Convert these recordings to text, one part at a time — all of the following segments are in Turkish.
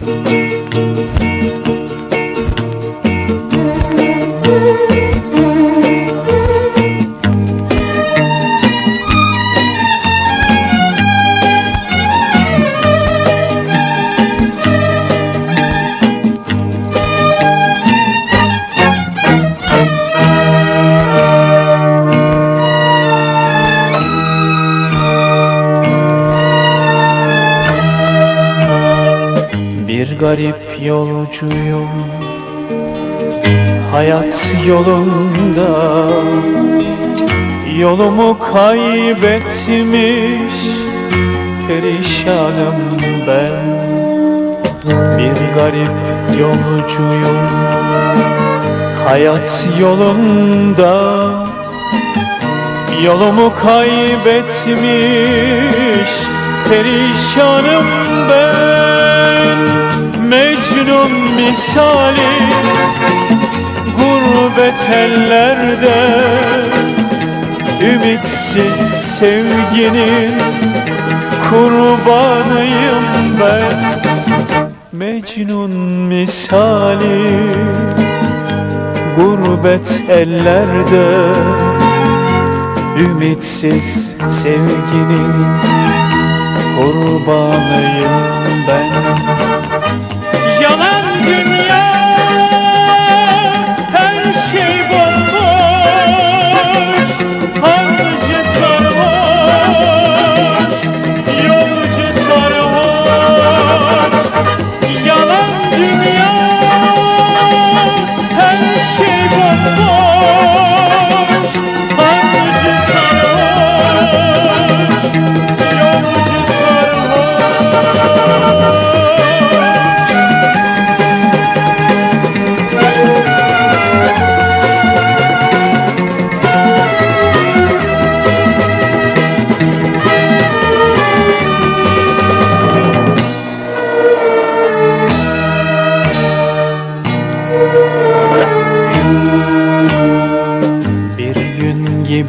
Música Bir garip yolcuyum. Hayat yolunda. Yolumu kaybetmiş Perişanım ben. Bir garip yolcuyum. Hayat yolunda. Yolumu kaybetmiş Perişanım ben misali Gurbet ellerde Ümitsiz sevginin Kurbanıyım ben. Mecnun misali Gurbet ellerde Ümitsiz sevginin kurbanıyım ben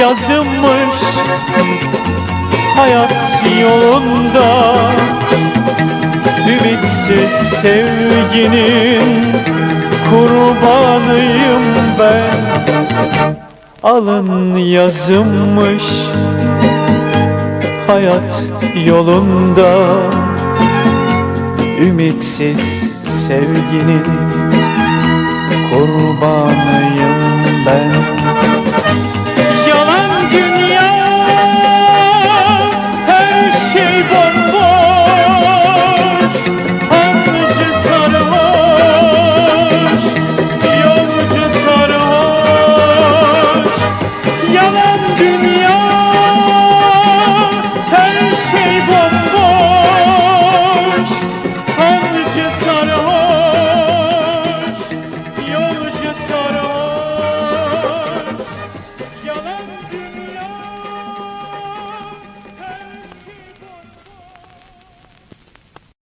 yazılmış Hayat yolunda. Ümitsiz sevginin Kurbanıyım ben. Alın yazılmış Hayat yolunda. Ümitsiz sevginin kurbanıyım ben